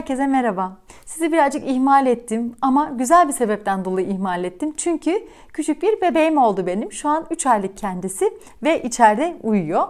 Herkese merhaba. Sizi birazcık ihmal ettim ama güzel bir sebepten dolayı ihmal ettim. Çünkü küçük bir bebeğim oldu benim. Şu an 3 aylık kendisi ve içeride uyuyor.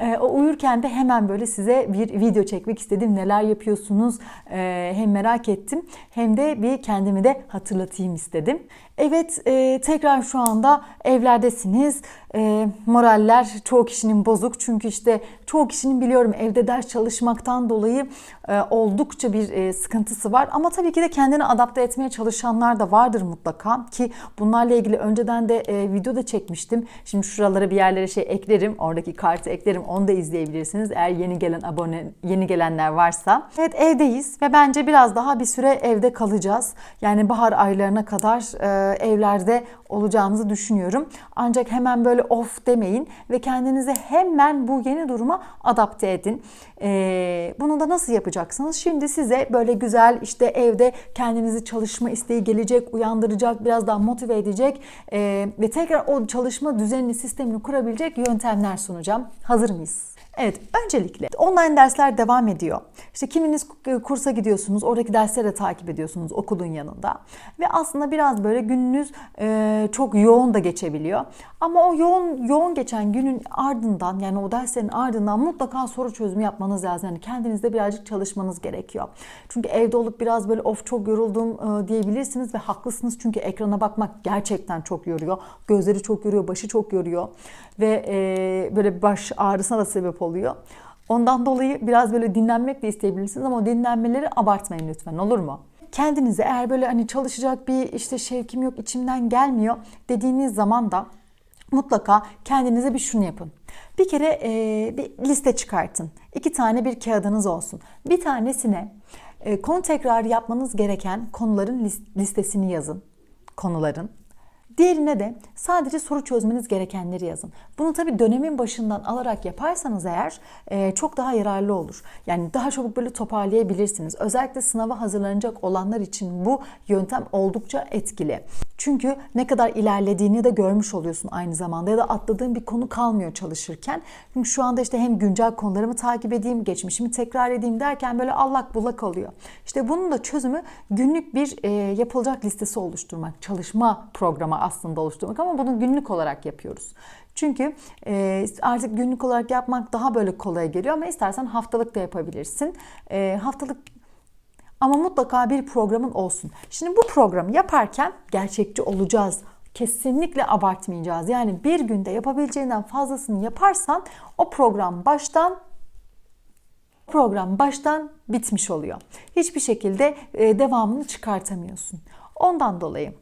Ee, o uyurken de hemen böyle size bir video çekmek istedim. Neler yapıyorsunuz ee, hem merak ettim hem de bir kendimi de hatırlatayım istedim. Evet e, tekrar şu anda evlerdesiniz. E, moraller çoğu kişinin bozuk. Çünkü işte çoğu kişinin biliyorum evde ders çalışmaktan dolayı e, oldukça bir e, sıkıntısı var. Ama tabii ki de kendini adapte etmeye çalışanlar da vardır mutlaka. Ki bunlarla ilgili önceden de e, video da çekmiştim. Şimdi şuralara bir yerlere şey eklerim. Oradaki kartı eklerim. Onu da izleyebilirsiniz. Eğer yeni gelen abone, yeni gelenler varsa. Evet evdeyiz ve bence biraz daha bir süre evde kalacağız. Yani bahar aylarına kadar e, evlerde olacağımızı düşünüyorum. Ancak hemen böyle of demeyin ve kendinizi hemen bu yeni duruma adapte edin. Ee, bunu da nasıl yapacaksınız? Şimdi size böyle güzel işte evde kendinizi çalışma isteği gelecek, uyandıracak, biraz daha motive edecek e, ve tekrar o çalışma düzenini, sistemini kurabilecek yöntemler sunacağım. Hazır mıyız? Evet, öncelikle online dersler devam ediyor. İşte kiminiz kursa gidiyorsunuz, oradaki dersleri de takip ediyorsunuz okulun yanında. Ve aslında biraz böyle gününüz e, çok yoğun da geçebiliyor. Ama o yoğun yoğun geçen günün ardından yani o derslerin ardından mutlaka soru çözümü yapmanız lazım. Yani kendinizde birazcık çalışmanız gerekiyor. Çünkü evde olup biraz böyle of çok yoruldum e, diyebilirsiniz ve haklısınız. Çünkü ekrana bakmak gerçekten çok yoruyor. Gözleri çok yoruyor, başı çok yoruyor. Ve e, böyle baş ağrısına da sebep oluyor. Ondan dolayı biraz böyle dinlenmek de isteyebilirsiniz ama dinlenmeleri abartmayın lütfen olur mu? Kendinize eğer böyle hani çalışacak bir işte şevkim yok içimden gelmiyor dediğiniz zaman da mutlaka kendinize bir şunu yapın. Bir kere e, bir liste çıkartın. İki tane bir kağıdınız olsun. Bir tanesine e, konu tekrarı yapmanız gereken konuların listesini yazın. Konuların. Diğerine de sadece soru çözmeniz gerekenleri yazın. Bunu tabii dönemin başından alarak yaparsanız eğer e, çok daha yararlı olur. Yani daha çabuk böyle toparlayabilirsiniz. Özellikle sınava hazırlanacak olanlar için bu yöntem oldukça etkili. Çünkü ne kadar ilerlediğini de görmüş oluyorsun aynı zamanda ya da atladığın bir konu kalmıyor çalışırken. Çünkü şu anda işte hem güncel konularımı takip edeyim, geçmişimi tekrar edeyim derken böyle allak bullak oluyor. İşte bunun da çözümü günlük bir e, yapılacak listesi oluşturmak, çalışma programı aslında oluşturmak ama bunu günlük olarak yapıyoruz. Çünkü e, artık günlük olarak yapmak daha böyle kolay geliyor ama istersen haftalık da yapabilirsin. E, haftalık ama mutlaka bir programın olsun. Şimdi bu programı yaparken gerçekçi olacağız. Kesinlikle abartmayacağız. Yani bir günde yapabileceğinden fazlasını yaparsan o program baştan program baştan bitmiş oluyor. Hiçbir şekilde e, devamını çıkartamıyorsun. Ondan dolayı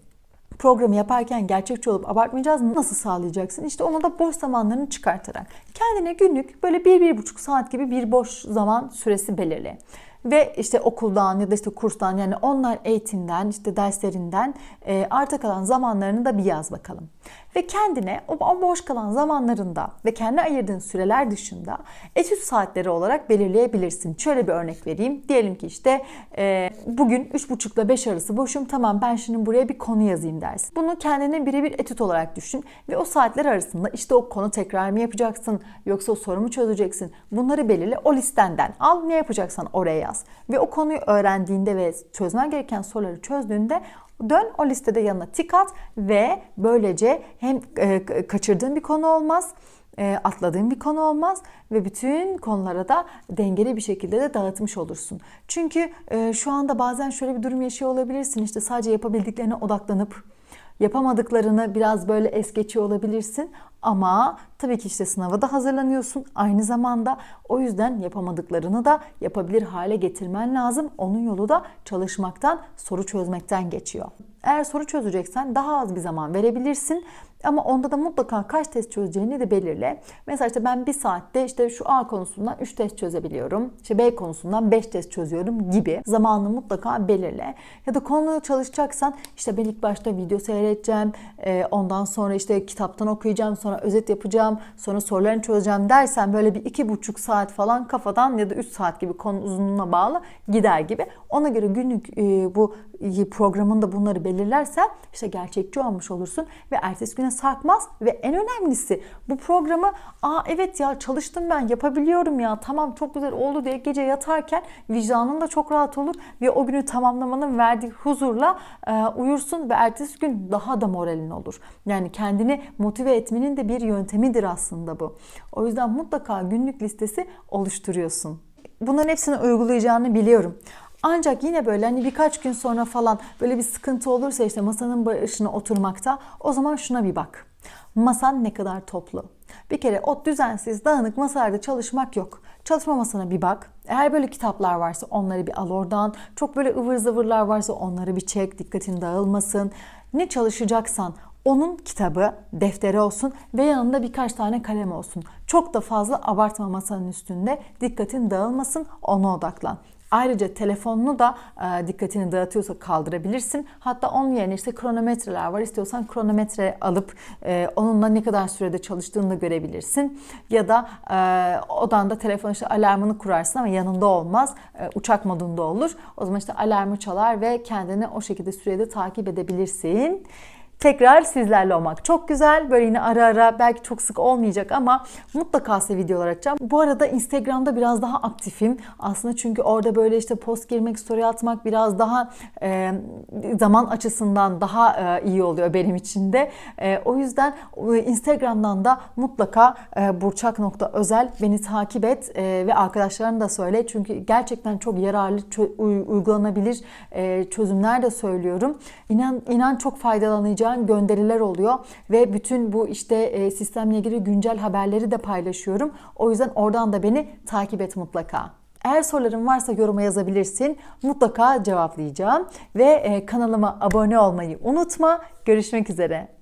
programı yaparken gerçekçi olup abartmayacağız. Nasıl sağlayacaksın? İşte onu da boş zamanlarını çıkartarak. Kendine günlük böyle bir, bir buçuk saat gibi bir boş zaman süresi belirle ve işte okuldan ya da işte kurstan yani online eğitimden işte derslerinden e, arta kalan zamanlarını da bir yaz bakalım. Ve kendine o, boş kalan zamanlarında ve kendi ayırdığın süreler dışında etüt saatleri olarak belirleyebilirsin. Şöyle bir örnek vereyim. Diyelim ki işte e, bugün 3.30 ile 5 arası boşum tamam ben şimdi buraya bir konu yazayım dersin. Bunu kendine birebir etüt olarak düşün ve o saatler arasında işte o konu tekrar mı yapacaksın yoksa o sorumu çözeceksin bunları belirle o listenden al ne yapacaksan oraya yaz. Ve o konuyu öğrendiğinde ve çözmen gereken soruları çözdüğünde Dön o listede yanına tik at ve böylece hem e, kaçırdığın bir konu olmaz e, atladığın bir konu olmaz ve bütün konulara da dengeli bir şekilde de dağıtmış olursun. Çünkü e, şu anda bazen şöyle bir durum yaşıyor olabilirsin işte sadece yapabildiklerine odaklanıp yapamadıklarını biraz böyle es geçiyor olabilirsin ama tabii ki işte sınava da hazırlanıyorsun aynı zamanda o yüzden yapamadıklarını da yapabilir hale getirmen lazım. Onun yolu da çalışmaktan, soru çözmekten geçiyor. Eğer soru çözeceksen daha az bir zaman verebilirsin ama onda da mutlaka kaç test çözeceğini de belirle. Mesela işte ben bir saatte işte şu A konusundan 3 test çözebiliyorum. İşte B konusundan 5 test çözüyorum gibi zamanını mutlaka belirle. Ya da konuyu çalışacaksan işte ben ilk başta video seyredeceğim. Ondan sonra işte kitaptan okuyacağım. Sonra özet yapacağım, sonra sorularını çözeceğim dersen böyle bir iki buçuk saat falan kafadan ya da 3 saat gibi konu uzunluğuna bağlı gider gibi. Ona göre günlük e, bu programında bunları belirlersen işte gerçekçi olmuş olursun ve ertesi güne sarkmaz ve en önemlisi bu programı aa evet ya çalıştım ben yapabiliyorum ya tamam çok güzel oldu diye gece yatarken vicdanın da çok rahat olur ve o günü tamamlamanın verdiği huzurla e, uyursun ve ertesi gün daha da moralin olur. Yani kendini motive etmenin de bir yöntemidir aslında bu. O yüzden mutlaka günlük listesi oluşturuyorsun. Bunların hepsini uygulayacağını biliyorum. Ancak yine böyle hani birkaç gün sonra falan böyle bir sıkıntı olursa işte masanın başına oturmakta o zaman şuna bir bak. Masan ne kadar toplu. Bir kere o düzensiz, dağınık masalarda çalışmak yok. Çalışma masana bir bak. Eğer böyle kitaplar varsa onları bir al oradan. Çok böyle ıvır zıvırlar varsa onları bir çek. Dikkatin dağılmasın. Ne çalışacaksan onun kitabı, defteri olsun ve yanında birkaç tane kalem olsun. Çok da fazla abartma masanın üstünde. Dikkatin dağılmasın, ona odaklan. Ayrıca telefonunu da e, dikkatini dağıtıyorsa kaldırabilirsin. Hatta onun yerine işte kronometreler var. İstiyorsan kronometre alıp e, onunla ne kadar sürede çalıştığını da görebilirsin. Ya da e, odanda telefon işte alarmını kurarsın ama yanında olmaz. E, uçak modunda olur. O zaman işte alarmı çalar ve kendini o şekilde sürede takip edebilirsin tekrar sizlerle olmak çok güzel. Böyle yine ara ara belki çok sık olmayacak ama mutlaka size videolar açacağım. Bu arada Instagram'da biraz daha aktifim. Aslında çünkü orada böyle işte post girmek, story atmak biraz daha e, zaman açısından daha e, iyi oluyor benim için de. E, o yüzden e, Instagram'dan da mutlaka e, burçak.özel beni takip et e, ve arkadaşlarına da söyle. Çünkü gerçekten çok yararlı, uygulanabilir e, çözümler de söylüyorum. İnan, inan çok faydalanacağım gelen gönderiler oluyor ve bütün bu işte e, sistemle ilgili güncel haberleri de paylaşıyorum. O yüzden oradan da beni takip et mutlaka. Eğer soruların varsa yoruma yazabilirsin. Mutlaka cevaplayacağım. Ve e, kanalıma abone olmayı unutma. Görüşmek üzere.